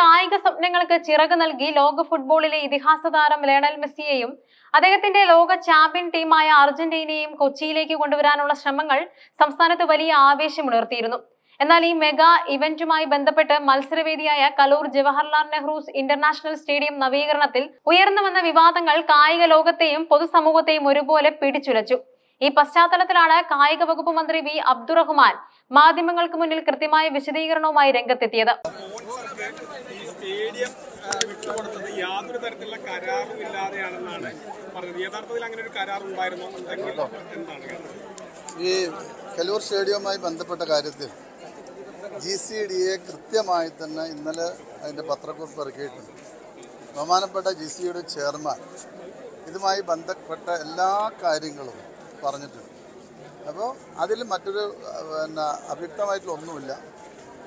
കായിക സ്വപ്നങ്ങൾക്ക് ചിറക് നൽകി ലോക ഫുട്ബോളിലെ ഇതിഹാസ താരം ലയണൽ മെസ്സിയെയും അദ്ദേഹത്തിന്റെ ലോക ചാമ്പ്യൻ ടീമായ അർജന്റീനയെയും കൊച്ചിയിലേക്ക് കൊണ്ടുവരാനുള്ള ശ്രമങ്ങൾ സംസ്ഥാനത്ത് വലിയ ആവേശമുണർത്തിയിരുന്നു. എന്നാൽ ഈ മെഗാ ഇവന്റുമായി ബന്ധപ്പെട്ട് മത്സരവേദിയായ കലൂർ ജവഹർലാൽ നെഹ്റു ഇന്റർനാഷണൽ സ്റ്റേഡിയം നവീകരണത്തിൽ ഉയർന്നു വന്ന വിവാദങ്ങൾ കായിക ലോകത്തെയും പൊതുസമൂഹത്തെയും ഒരുപോലെ പിടിച്ചുലച്ചു. ഈ പശ്ചാത്തലത്തിലാണ് കായിക വകുപ്പ് മന്ത്രി വി. അബ്ദുറഹ്മാൻ മാധ്യമങ്ങൾക്ക് മുന്നിൽ കൃത്യമായ വിശദീകരണവുമായി രംഗത്തെത്തിയത്. ഈ സ്റ്റേഡിയം ആ, വിട്ടുകൊടുത്തത് യാതൊരു തരത്തിലുള്ള കരാറും ഇല്ലാതെയാണെന്നാണ് പറഞ്ഞത്. യഥാർത്ഥത്തിൽ അങ്ങനെ ഒരു കരാർ ഉണ്ടായിരുന്നു ഈ കലൂർ സ്റ്റേഡിയവുമായി ബന്ധപ്പെട്ട കാര്യത്തിൽ ജി സി ഡി എ കൃത്യമായി തന്നെ ഇന്നലെ അതിന്റെ പത്രക്കുറിപ്പ് ഇറക്കിയിട്ടുണ്ട്. ബഹുമാനപ്പെട്ട ജി സിയുടെ ചെയർമാൻ. ഇതുമായി ബന്ധപ്പെട്ട എല്ലാ കാര്യങ്ങളും പറഞ്ഞിട്ടുണ്ട്. അപ്പോൾ അതിൽ മറ്റൊരു പിന്നെ അവ്യക്തമായിട്ടുള്ള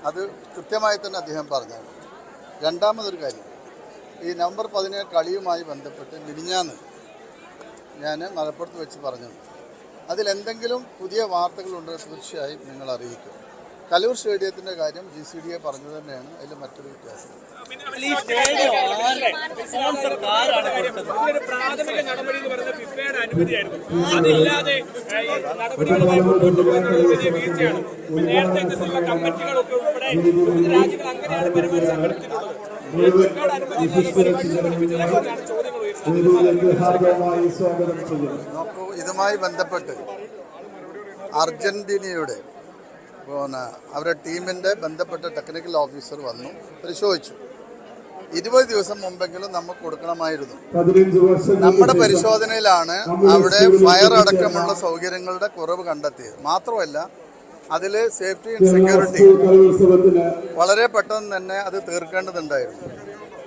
അത് കൃത്യമായി തന്നെ അദ്ദേഹം പറഞ്ഞു രണ്ടാമതൊരു കാര്യം. ഈ നവംബർ പതിനേഴ് കളിയുമായി ബന്ധപ്പെട്ട് മിനിഞ്ഞാന്ന് ഞാൻ മലപ്പുറത്ത് വെച്ച് പറഞ്ഞു അതിലെന്തെങ്കിലും പുതിയ വാർത്തകളുണ്ടെങ്കിൽ തീർച്ചയായും നിങ്ങൾ അറിയിക്കും കലൂർ സ്റ്റേഡിയത്തിന്റെ കാര്യം ജി സി ഡി എ പറഞ്ഞു തന്നെയാണ്. അതിൽ മറ്റൊരു വ്യത്യാസം. നോക്കൂ ഇതുമായി ബന്ധപ്പെട്ട് അർജന്റീനയുടെ പിന്നെ അവരുടെ ടീമിന്റെ ബന്ധപ്പെട്ട ടെക്നിക്കൽ ഓഫീസർ വന്നു പരിശോധിച്ചു. ഇരുപത് ദിവസം മുമ്പെങ്കിലും നമുക്ക് കൊടുക്കണമായിരുന്നു. നമ്മുടെ പരിശോധനയിലാണ് അവിടെ ഫയർ അടക്കമുള്ള സൗകര്യങ്ങളുടെ കുറവ് കണ്ടെത്തിയത്. മാത്രമല്ല അതിൽ സേഫ്റ്റി ആൻഡ് സെക്യൂരിറ്റി വളരെ പെട്ടെന്ന് തന്നെ അത് തീർക്കേണ്ടതുണ്ടായിരുന്നു.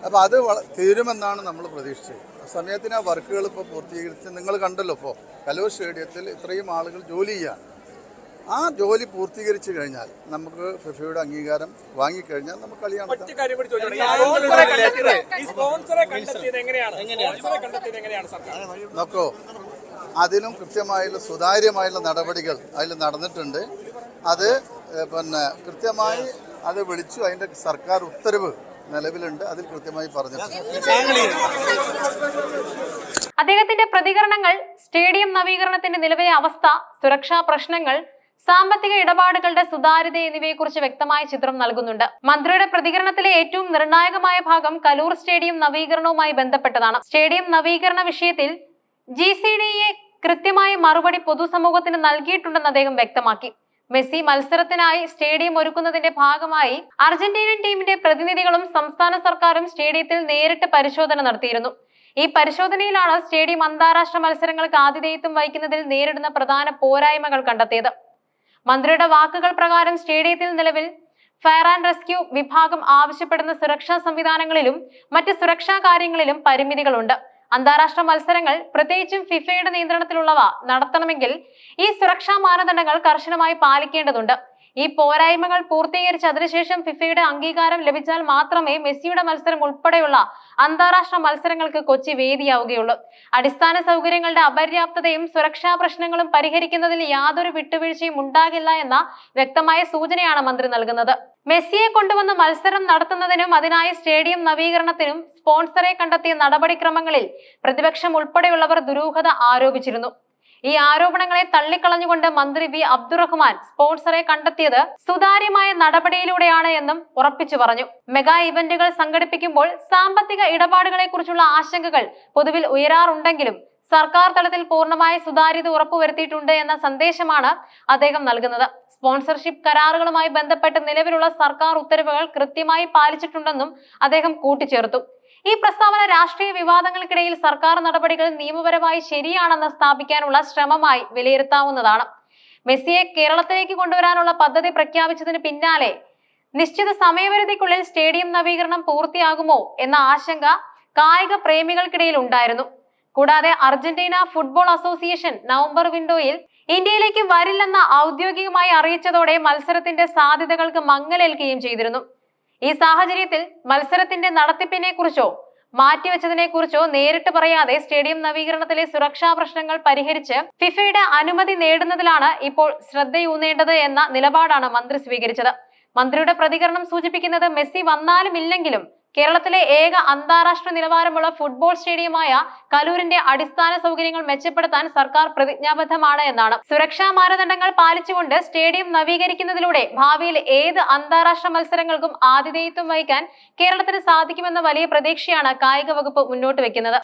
അപ്പോൾ അത് തീരുമെന്നാണ് നമ്മൾ പ്രതീക്ഷിച്ചത്. ആ സമയത്തിന് ആ വർക്കുകൾ ഇപ്പോൾ പൂർത്തീകരിച്ച് നിങ്ങൾ കണ്ടല്ലോ ഇപ്പോൾ കലൂർ സ്റ്റേഡിയത്തിൽ ഇത്രയും ആളുകൾ ജോലി ചെയ്യാണ് ആ ജോലി പൂർത്തീകരിച്ചു കഴിഞ്ഞാൽ നമുക്ക് ഫിഫയുടെ അംഗീകാരം വാങ്ങിക്കഴിഞ്ഞാൽ നമുക്ക് കളി നോക്കോ ഒറ്റ കാര്യം കൂടി ഈ സ്പോൺസറെ കണ്ടെത്തിയത് ഈ എങ്ങനെയാണ്? സ്പോൺസറെ എങ്ങനെയാണ് സർക്കാർ നോക്കൂ അതിനും കൃത്യമായുള്ള സുതാര്യമായുള്ള നടപടികൾ അതിൽ നടന്നിട്ടുണ്ട്. അത് പിന്നെ കൃത്യമായി അത് വിളിച്ചു. അതിന്റെ സർക്കാർ ഉത്തരവ് നിലവിലുണ്ട്. അതിൽ കൃത്യമായി പറഞ്ഞിട്ടുണ്ട്. അദ്ദേഹത്തിന്റെ പ്രതികരണങ്ങൾ സ്റ്റേഡിയം നവീകരണത്തിന്റെ നിലവിലെ അവസ്ഥ സുരക്ഷാ പ്രശ്നങ്ങൾ സാമ്പത്തിക ഇടപാടുകളുടെ സുതാര്യത എന്നിവയെക്കുറിച്ച് വ്യക്തമായ ചിത്രം നൽകുന്നുണ്ട്. മന്ത്രിയുടെ പ്രതികരണത്തിലെ ഏറ്റവും നിർണായകമായ ഭാഗം കലൂർ സ്റ്റേഡിയം നവീകരണവുമായി ബന്ധപ്പെട്ടതാണ്. സ്റ്റേഡിയം നവീകരണ വിഷയത്തിൽ ജി സി ഡിയെ കൃത്യമായ മറുപടി പൊതുസമൂഹത്തിന് നൽകിയിട്ടുണ്ടെന്ന് അദ്ദേഹം വ്യക്തമാക്കി. മെസ്സി മത്സരത്തിനായി സ്റ്റേഡിയം ഒരുക്കുന്നതിന്റെ ഭാഗമായി അർജന്റീനൻ ടീമിന്റെ പ്രതിനിധികളും സംസ്ഥാന സർക്കാരും സ്റ്റേഡിയത്തിൽ നേരിട്ട് പരിശോധന നടത്തിയിരുന്നു. ഈ പരിശോധനയിലാണ് സ്റ്റേഡിയം അന്താരാഷ്ട്ര മത്സരങ്ങൾക്ക് ആതിഥേയത്വം വഹിക്കുന്നതിൽ നേരിടുന്ന പ്രധാന പോരായ്മകൾ കണ്ടെത്തിയത്. മന്ത്രിയുടെ വാക്കുകൾ പ്രകാരം സ്റ്റേഡിയത്തിൽ നിലവിൽ ഫയർ ആൻഡ് റെസ്ക്യൂ വിഭാഗം ആവശ്യപ്പെടുന്ന സുരക്ഷാ സംവിധാനങ്ങളിലും മറ്റ് സുരക്ഷാ കാര്യങ്ങളിലും പരിമിതികളുണ്ട്. അന്താരാഷ്ട്ര മത്സരങ്ങൾ പ്രത്യേകിച്ചും ഫിഫയുടെ നിയന്ത്രണത്തിലുള്ളവ നടത്തണമെങ്കിൽ ഈ സുരക്ഷാ മാനദണ്ഡങ്ങൾ കർശനമായി പാലിക്കേണ്ടതുണ്ട്. ഈ പോരായ്മകൾ പൂർത്തീകരിച്ച് അതിനുശേഷം ഫിഫയുടെ അംഗീകാരം ലഭിച്ചാൽ മാത്രമേ മെസ്സിയുടെ മത്സരം ഉൾപ്പെടെയുള്ള അന്താരാഷ്ട്ര മത്സരങ്ങൾക്ക് കൊച്ചി വേദിയാവുകയുള്ളൂ. അടിസ്ഥാന സൗകര്യങ്ങളുടെ അപര്യാപ്തതയും സുരക്ഷാ പ്രശ്നങ്ങളും പരിഹരിക്കുന്നതിൽ യാതൊരു വിട്ടുവീഴ്ചയും ഉണ്ടാകില്ല എന്ന വ്യക്തമായ സൂചനയാണ് മന്ത്രി നൽകുന്നത്. മെസ്സിയെ കൊണ്ടുവന്ന് മത്സരം നടത്തുന്നതിനും അതിനായി സ്റ്റേഡിയം നവീകരണത്തിനും സ്പോൺസറെ കണ്ടെത്തിയ നടപടിക്രമങ്ങളിൽ പ്രതിപക്ഷം ഉൾപ്പെടെയുള്ളവർ ദുരൂഹത ആരോപിച്ചിരുന്നു. ഈ ആരോപണങ്ങളെ തള്ളിക്കളഞ്ഞുകൊണ്ട് മന്ത്രി വി. അബ്ദുറഹ്മാൻ സ്പോൺസറെ കണ്ടെത്തിയത് സുതാര്യമായ നടപടിയിലൂടെയാണ് എന്നും ഉറപ്പിച്ചു പറഞ്ഞു. മെഗാ ഇവന്റുകൾ സംഘടിപ്പിക്കുമ്പോൾ സാമ്പത്തിക ഇടപാടുകളെ കുറിച്ചുള്ള ആശങ്കകൾ പൊതുവിൽ ഉയരാറുണ്ടെങ്കിലും സർക്കാർ തലത്തിൽ പൂർണമായ സുതാര്യത ഉറപ്പുവരുത്തിയിട്ടുണ്ട് എന്ന സന്ദേശമാണ് അദ്ദേഹം നൽകുന്നത്. സ്പോൺസർഷിപ്പ് കരാറുകളുമായി ബന്ധപ്പെട്ട് നിലവിലുള്ള സർക്കാർ ഉത്തരവുകൾ കൃത്യമായി പാലിച്ചിട്ടുണ്ടെന്നും അദ്ദേഹം കൂട്ടിച്ചേർത്തു. ഈ പ്രസ്താവന രാഷ്ട്രീയ വിവാദങ്ങൾക്കിടയിൽ സർക്കാർ നടപടികൾ നിയമപരമായി ശരിയാണെന്ന് സ്ഥാപിക്കാനുള്ള ശ്രമമായി വിലയിരുത്താവുന്നതാണ്. മെസ്സിയെ കേരളത്തിലേക്ക് കൊണ്ടുവരാനുള്ള പദ്ധതി പ്രഖ്യാപിച്ചതിന് പിന്നാലെ നിശ്ചിത സമയപരിധിക്കുള്ളിൽ സ്റ്റേഡിയം നവീകരണം പൂർത്തിയാകുമോ എന്ന ആശങ്ക കായിക പ്രേമികൾക്കിടയിൽ ഉണ്ടായിരുന്നു. കൂടാതെ അർജന്റീന ഫുട്ബോൾ അസോസിയേഷൻ നവംബർ വിൻഡോയിൽ ഇന്ത്യയിലേക്ക് വരില്ലെന്ന ഔദ്യോഗികമായി അറിയിച്ചതോടെ മത്സരത്തിന്റെ സാധ്യതകൾക്ക് മങ്ങലേൽക്കുകയും ചെയ്തിരുന്നു. ഈ സാഹചര്യത്തിൽ മത്സരത്തിന്റെ നടത്തിപ്പിനെ കുറിച്ചോ മാറ്റിവെച്ചതിനെ കുറിച്ചോ നേരിട്ട് പറയാതെ സ്റ്റേഡിയം നവീകരണത്തിലെ സുരക്ഷാ പ്രശ്നങ്ങൾ പരിഹരിച്ച് ഫിഫയുടെ അനുമതി നേടുന്നതിലാണ് ഇപ്പോൾ ശ്രദ്ധയൂന്നേണ്ടത് എന്ന നിലപാടാണ് മന്ത്രി സ്വീകരിച്ചത്. മന്ത്രിയുടെ പ്രതികരണം സൂചിപ്പിക്കുന്നത് മെസ്സി വന്നാലും ഇല്ലെങ്കിലും കേരളത്തിലെ ഏക അന്താരാഷ്ട്ര നിലവാരമുള്ള ഫുട്ബോൾ സ്റ്റേഡിയമായ കലൂരിന്റെ അടിസ്ഥാന സൗകര്യങ്ങൾ മെച്ചപ്പെടുത്താൻ സർക്കാർ പ്രതിജ്ഞാബദ്ധമാണ് എന്നാണ്. സുരക്ഷാ മാനദണ്ഡങ്ങൾ പാലിച്ചുകൊണ്ട് സ്റ്റേഡിയം നവീകരിക്കുന്നതിലൂടെ ഭാവിയിൽ ഏത് അന്താരാഷ്ട്ര മത്സരങ്ങൾക്കും ആതിഥേയത്വം വഹിക്കാൻ കേരളത്തിന് സാധിക്കുമെന്ന വലിയ പ്രതീക്ഷയാണ് കായിക വകുപ്പ് മുന്നോട്ട് വെക്കുന്നത്.